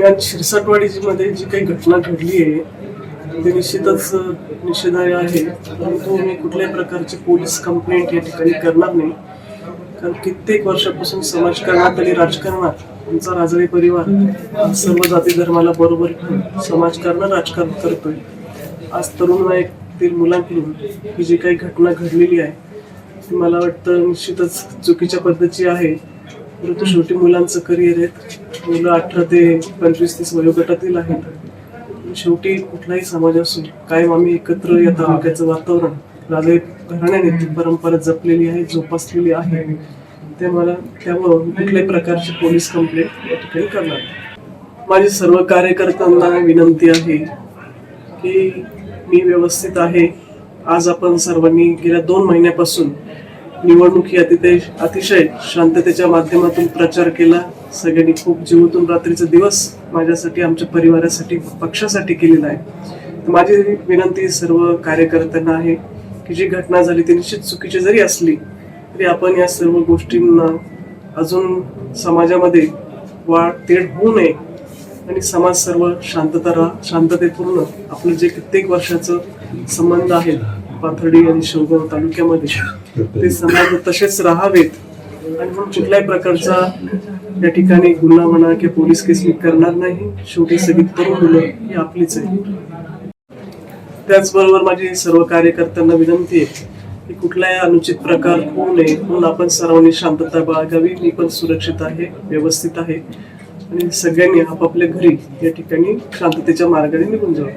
या शिरसाटवाडीमध्ये जी काही घटना घडली आहे ती निश्चितच निषेधार्ह आहे. परंतु मी कुठल्याही प्रकारची पोलीस कंप्लेंट या ठिकाणी करणार नाही. कारण कित्येक वर्षापासून समाजकारणात आणि राजकारणात आमचा राजळे परिवार सर्व जाती धर्माला बरोबर घेऊन समाजकारण राजकारण करतोय. आज तरुण वयातील मुलांकडून ही जी काही घटना घडलेली आहे ती मला वाटतं निश्चितच चुकीच्या पद्धतीची आहे. परंतु शेवटी मुलांचं करिअर आहे. मुलं अठरा ते पंचवीस तीस वयोगटातील आहेत. शेवटी कुठलाही समाज असून कायम आम्ही एकत्र या तालुक्याचं वातावरण राजे घराण्याने ती परंपरा जपलेली आहे जोपासलेली आहे. ते मला त्यामुळं कुठल्याही प्रकारची पोलीस कंप्लेंट या ठिकाणी करणार माझी सर्व कार्यकर्त्यांना विनंती आहे की मी व्यवस्थित आहे. आज आपण सर्वांनी गेल्या दोन महिन्यापासून निवडणूक ही अतिशय अतिशय शांततेच्या माध्यमातून प्रचार केला. सगळ्यांनी खूप जीवतून रात्रीचा दिवस माझ्यासाठी आमच्या परिवारासाठी पक्षासाठी केलेला आहे. माझी विनंती सर्व कार्यकर्त्यांना आहे की जी घटना झाली ती निश्चित चुकीची जरी असली तरी आपण या सर्व गोष्टींना अजून समाजामध्ये वाढ तेढ होऊ नये आणि समाज सर्व शांतता राहा. शांततेपूर्ण आपलं जे कित्येक वर्षाचं संबंध आहेत पाथर्डी आणि शेवगाव तालुक्यामध्ये. ते समाज तसेच राहावेत. आणि म्हणून कुठल्याही प्रकारचा या ठिकाणी गुन्हा म्हणा किंवा पोलीस केस मी करणार नाही. शेवटी सगळी तरुण मुलं ही आपलीच आहे त्याचबरोबर माझी सर्व कार्यकर्त्यांना विनंती आहे की कुठलाही अनुचित प्रकार होऊ नये. म्हणून आपण सर्वांनी शांतता बाळगावी. मी पण सुरक्षित आहे व्यवस्थित आहे. आणि सगळ्यांनी आपापल्या घरी या ठिकाणी शांततेच्या मार्गाने निघून जावं.